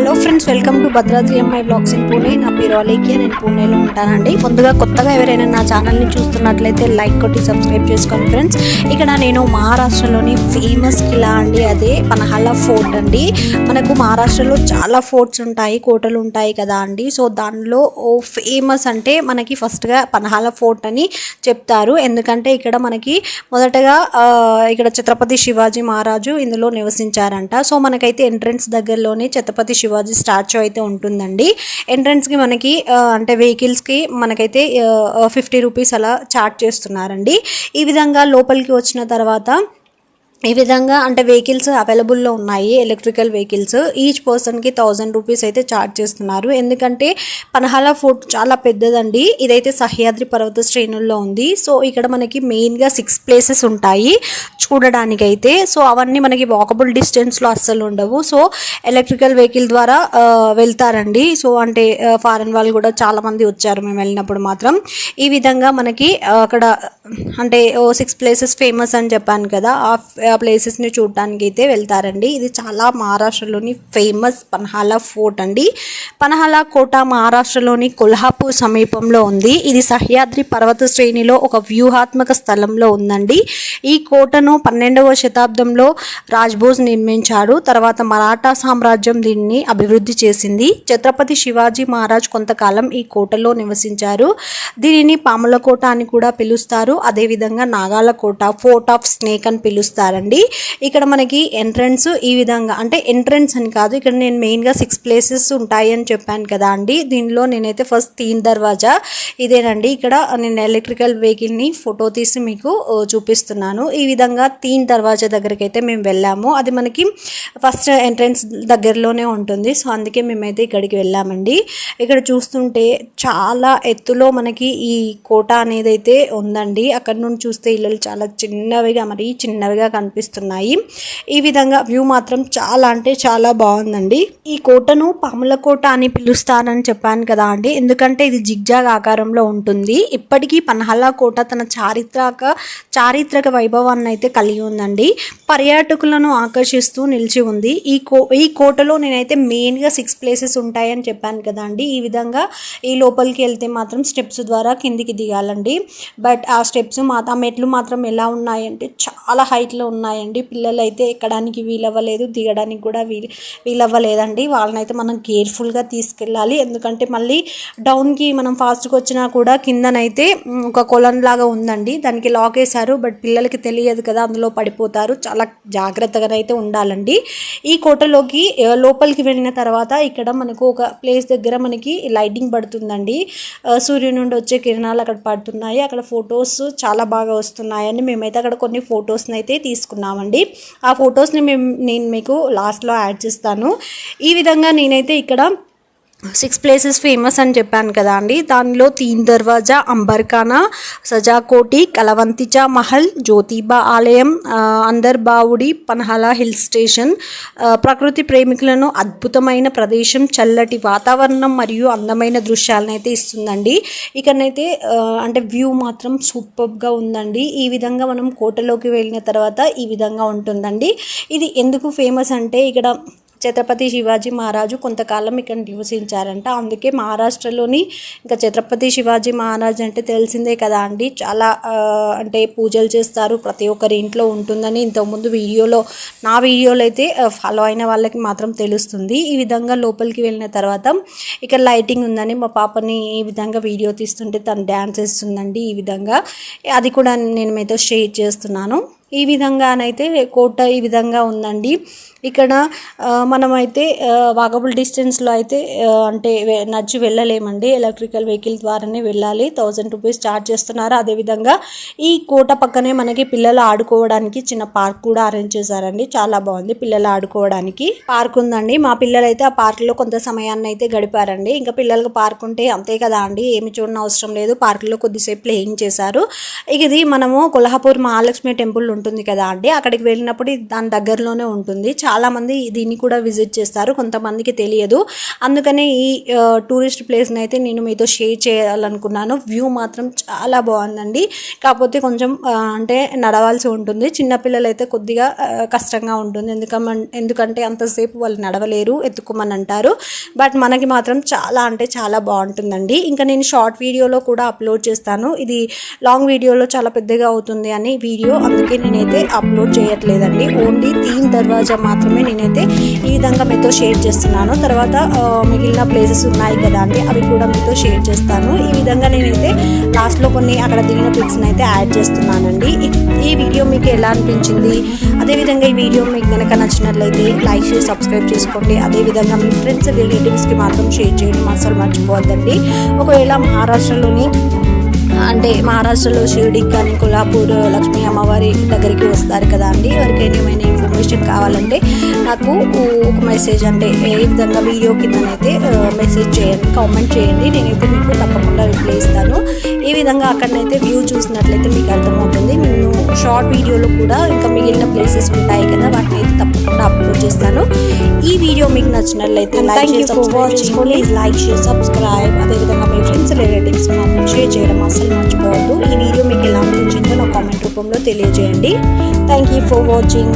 Hello friends welcome to Bhadradri అమ్మాయి blogs in Pune నా పేరు అలేఖ్య నేను పూణేలో ఉంటానండి. ముందుగా కొత్తగా ఎవరైనా నా ఛానల్ని చూస్తున్నట్లయితే లైక్ కొట్టి సబ్స్క్రైబ్ చేసుకోండి ఫ్రెండ్స్. ఇక్కడ నేను మహారాష్ట్రలోని ఫేమస్ కిలా అండి అదే పనహల్లా ఫోర్ట్ అండి. మనకు మహారాష్ట్రలో చాలా ఫోర్ట్స్ ఉంటాయి కోటలు ఉంటాయి కదా అండి. సో దానిలో ఓ ఫేమస్ అంటే మనకి ఫస్ట్గా పనహాల ఫోర్ట్ అని చెప్తారు. ఎందుకంటే ఇక్కడ మనకి మొదటగా ఇక్కడ ఛత్రపతి శివాజీ మహారాజు ఇందులో నివసించారంట. సో మనకైతే ఎంట్రన్స్ దగ్గరలోనే ఛత్రపతి శివాజీ స్టాచ్యూ అయితే ఉంటుందండి. ఎంట్రన్స్కి మనకి అంటే వెహికల్స్కి మనకైతే ఫిఫ్టీ రూపీస్ అలా చార్జ్ చేస్తున్నారండి. ఈ విధంగా లోపలికి వచ్చిన తర్వాత ఈ విధంగా అంటే వెహికల్స్ అవైలబుల్లో ఉన్నాయి ఎలక్ట్రికల్ వెహికల్స్ ఈచ్ పర్సన్కి థౌజండ్ రూపీస్ అయితే ఛార్జ్ చేస్తున్నారు. ఎందుకంటే పనహాల ఫోర్ట్ చాలా పెద్దదండి. ఇదైతే సహ్యాద్రి పర్వత శ్రేణుల్లో ఉంది. సో ఇక్కడ మనకి మెయిన్గా సిక్స్ ప్లేసెస్ ఉంటాయి చూడడానికి అయితే సో అవన్నీ మనకి వాకబుల్ డిస్టెన్స్లో అస్సలు ఉండవు. సో ఎలక్ట్రికల్ వెహికల్ ద్వారా వెళ్తారండి. సో అంటే ఫారెన్ వాళ్ళు కూడా చాలామంది వచ్చారు మేము వెళ్ళినప్పుడు మాత్రం. ఈ విధంగా మనకి అక్కడ అంటే సిక్స్ ప్లేసెస్ ఫేమస్ అని చెప్పాను కదా. ఆ ప్లేసెస్ని చూడడానికి అయితే వెళ్తారండి. ఇది చాలా మహారాష్ట్రలోని ఫేమస్ పన్హాలా ఫోర్ట్ అండి. పన్హాలా కోట మహారాష్ట్రలోని కొల్హాపూర్ సమీపంలో ఉంది. ఇది సహ్యాద్రి పర్వత శ్రేణిలో ఒక వ్యూహాత్మక స్థలంలో ఉందండి. ఈ కోటను పన్నెండవ శతాబ్దంలో రాజ్బోస్ నిర్మించాడు. తర్వాత మరాఠా సామ్రాజ్యం దీన్ని అభివృద్ధి చేసింది. ఛత్రపతి శివాజీ మహారాజ్ కొంతకాలం ఈ కోటలో నివసించారు. దీనిని పాముల కోట అని కూడా పిలుస్తారు. అదేవిధంగా నాగాల కోట ఫోర్ట్ ఆఫ్ స్నేక్ అని పిలుస్తారు చూడండి. ఇక్కడ మనకి ఎంట్రన్స్ ఈ విధంగా అంటే ఎంట్రన్స్ అని కాదు ఇక్కడ నేను మెయిన్గా సిక్స్ ప్లేసెస్ ఉంటాయి అని చెప్పాను కదా అండి. దీనిలో నేనైతే ఫస్ట్ తీన్ దర్వాజా ఇదేనండి. ఇక్కడ నేను ఎలక్ట్రికల్ వెహికల్ని ఫోటో తీసి మీకు చూపిస్తున్నాను. ఈ విధంగా తీన్ దర్వాజా దగ్గరికి అయితే మేము వెళ్ళాము. అది మనకి ఫస్ట్ ఎంట్రన్స్ దగ్గరలోనే ఉంటుంది. సో అందుకే మేమైతే ఇక్కడికి వెళ్ళామండి. ఇక్కడ చూస్తుంటే చాలా ఎత్తులో మనకి ఈ కోట అనేది అయితే ఉందండి. అక్కడ నుండి చూస్తే ఇళ్ళు చాలా చిన్నవిగా మరి చిన్నవిగా కనిపి కనిపిస్తున్నాయి. ఈ విధంగా వ్యూ మాత్రం చాలా అంటే చాలా బాగుందండి. ఈ కోటను పాముల కోట అని పిలుస్తారని చెప్పాను కదా అండి. ఎందుకంటే ఇది జిగ్జాగ్ ఆకారంలో ఉంటుంది. ఇప్పటికీ పన్హల్లా కోట తన చారిత్రక చారిత్రక వైభవాన్ని అయితే కలిగి ఉందండి. పర్యాటకులను ఆకర్షిస్తూ నిలిచి ఉంది. ఈ కో ఈ కోటలో నేనైతే మెయిన్గా సిక్స్ ప్లేసెస్ ఉంటాయని చెప్పాను కదా అండి. ఈ విధంగా ఈ లోపలికి వెళ్తే మాత్రం స్టెప్స్ ద్వారా కిందికి దిగాలండి. బట్ ఆ స్టెప్స్ మా ఆ మెట్లు మాత్రం ఎలా ఉన్నాయంటే చాలా హైట్లో ఉన్నాయి ఉన్నాయండి. పిల్లలు అయితే ఎక్కడానికి వీలవ్వలేదు దిగడానికి కూడా వీలు వీలవ్వలేదండి. వాళ్ళనైతే మనం కేర్ఫుల్గా తీసుకెళ్ళాలి. ఎందుకంటే మళ్ళీ డౌన్కి మనం ఫాస్ట్గా వచ్చినా కూడా కిందనైతే ఒక కొలం లాగా ఉందండి. దానికి లాక్ వేశారు బట్ పిల్లలకి తెలియదు కదా అందులో పడిపోతారు. చాలా జాగ్రత్తగానైతే ఉండాలండి. ఈ కోటలోకి లోపలికి వెళ్ళిన తర్వాత ఇక్కడ మనకు ఒక ప్లేస్ దగ్గర మనకి లైటింగ్ పడుతుందండి. ఆ, సూర్యుని నుండి వచ్చే కిరణాలు అక్కడ పడుతున్నాయి. అక్కడ ఫొటోస్ చాలా బాగా వస్తున్నాయని మేమైతే అక్కడ కొన్ని ఫొటోస్ని అయితే తీసుకున్నామండి. ఆ ఫొటోస్ని మేము నేను మీకు లాస్ట్లో యాడ్ చేస్తాను. ఈ విధంగా నేనైతే ఇక్కడ సిక్స్ ప్లేసెస్ ఫేమస్ అని చెప్పాను కదా అండి. దానిలో తీన్ దర్వాజా అంబర్ఖానా సజాకోటి కలవంతిచా మహల్ జ్యోతిబా ఆలయం అందర్ బావుడి పన్హలా హిల్ స్టేషన్ ప్రకృతి ప్రేమికులను అద్భుతమైన ప్రదేశం చల్లటి వాతావరణం మరియు అందమైన దృశ్యాలను అయితే ఇస్తుందండి. ఇక్కడనైతే అంటే వ్యూ మాత్రం సూపర్గా ఉందండి. ఈ విధంగా మనం కోటలోకి వెళ్ళిన తర్వాత ఈ విధంగా ఉంటుందండి. ఇది ఎందుకు ఫేమస్ అంటే ఇక్కడ ఛత్రపతి శివాజీ మహారాజు కొంతకాలం ఇక్కడ నివసించారంట. అందుకే మహారాష్ట్రలోని ఇంకా ఛత్రపతి శివాజీ మహారాజ్ అంటే తెలిసిందే కదా అండి. చాలా అంటే పూజలు చేస్తారు. ప్రతి ఒక్కరి ఇంట్లో ఉంటుందని ఇంతకుముందు వీడియోలో నా వీడియోలో అయితే ఫాలో అయిన వాళ్ళకి మాత్రం తెలుస్తుంది. ఈ విధంగా లోపలికి వెళ్ళిన తర్వాత ఇక్కడ లైటింగ్ ఉందని మా పాపని ఈ విధంగా వీడియో తీస్తుంటే తను డ్యాన్స్ వేస్తుందండి ఈ విధంగా. అది కూడా నేను మీతో షేర్ చేస్తున్నాను. ఈ విధంగానైతే కోట ఈ విధంగా ఉందండి. ఇక్కడ మనమైతే వాకబుల్ డిస్టెన్స్లో అయితే అంటే నడిచి వెళ్ళలేమండి. ఎలక్ట్రికల్ వెహికల్ ద్వారానే వెళ్ళాలి. థౌజండ్ రూపీస్ ఛార్జ్ చేస్తున్నారు. అదేవిధంగా ఈ కోట పక్కనే మనకి పిల్లలు ఆడుకోవడానికి చిన్న పార్క్ కూడా అరేంజ్ చేశారండి. చాలా బాగుంది పిల్లలు ఆడుకోవడానికి. పార్క్ ఉందండి. మా పిల్లలు అయితే ఆ పార్క్లో కొంత సమయాన్ని అయితే గడిపారండి. ఇంకా పిల్లలకు పార్క్ ఉంటే అంతే కదా అండి. ఏమి చూడనవసరం లేదు. పార్క్లో కొద్దిసేపు ప్లేయింగ్ చేశారు. ఇది మనము కొల్హాపూర్ మహాలక్ష్మి టెంపుల్ ఉంటుంది కదా అండి. అక్కడికి వెళ్ళినప్పుడు దాని దగ్గరలోనే ఉంటుంది. చాలామంది దీన్ని కూడా విజిట్ చేస్తారు. కొంతమందికి తెలియదు. అందుకనే ఈ టూరిస్ట్ ప్లేస్ని అయితే నేను మీతో షేర్ చేయాలనుకున్నాను. వ్యూ మాత్రం చాలా బాగుందండి. కాకపోతే కొంచెం అంటే నడవాల్సి ఉంటుంది. చిన్నపిల్లలు అయితే కొద్దిగా కష్టంగా ఉంటుంది. ఎందుకమన్ ఎందుకంటే అంతసేపు వాళ్ళు నడవలేరు ఎత్తుకోమని అంటారు బట్ మనకి మాత్రం చాలా అంటే చాలా బాగుంటుందండి. ఇంకా నేను షార్ట్ వీడియోలో కూడా అప్లోడ్ చేస్తాను. ఇది లాంగ్ వీడియోలో చాలా పెద్దగా అవుతుంది అని వీడియో. అందుకే నేనైతే అప్లోడ్ చేయట్లేదండి. ఓన్లీ తీన్ దర్వాజా మాత్రమే నేనైతే ఈ విధంగా మీతో షేర్ చేస్తున్నాను. తర్వాత మిగిలిన ప్లేసెస్ ఉన్నాయి కదా అండి అవి కూడా మీతో షేర్ చేస్తాను. ఈ విధంగా నేనైతే లాస్ట్లో కొన్ని అక్కడ దిగిన పిక్స్ని అయితే యాడ్ చేస్తున్నానండి. ఈ- ఈ వీడియో మీకు ఎలా అనిపించింది? అదేవిధంగా ఈ వీడియో మీకు కనుక నచ్చినట్లయితే లైక్ చేసి సబ్స్క్రైబ్ చేసుకోండి. అదేవిధంగా మీ ఫ్రెండ్స్ రిలేటివ్స్కి మాత్రం షేర్ చేయడం. అసలు మర్చిపోవద్దండి. ఒకవేళ మహారాష్ట్రలోని అంటే మహారాష్ట్రలో షిరిడికి కానీ కొల్హాపూర్ లక్ష్మీ అమ్మవారి వస్తారు కదా అండి. ఎవరికైనా ఏమైనా ఇన్ఫర్మేషన్ కావాలంటే నాకు ఒక మెసేజ్ అంటే ఏ విధంగా వీడియో కిందనైతే మెసేజ్ చేయండి కామెంట్ చేయండి. నేనైతే మీకు తప్పకుండా రిప్లై ఇస్తాను. ఈ విధంగా అక్కడనైతే వ్యూ చూసినట్లయితే మీకు అర్థమవుతుంది. నేను షార్ట్ వీడియోలో కూడా ఇంకా మిగిలిన ప్లేసెస్ ఉంటాయి కదా వాటిని అయితే తప్పకుండా అప్లోడ్ చేస్తాను. ఈ వీడియో మీకు నచ్చినట్లయితే లైక్ చేసుకోండి లైక్ షేర్ సబ్స్క్రైబ్ అదేవిధంగా మీ ఫ్రెండ్స్ రిలేటివ్స్ షేర్ చేయడం అస్సలు మర్చిపోవద్దు. ఈ వీడియో రూపంలో తెలియజేయండి. Thank you for watching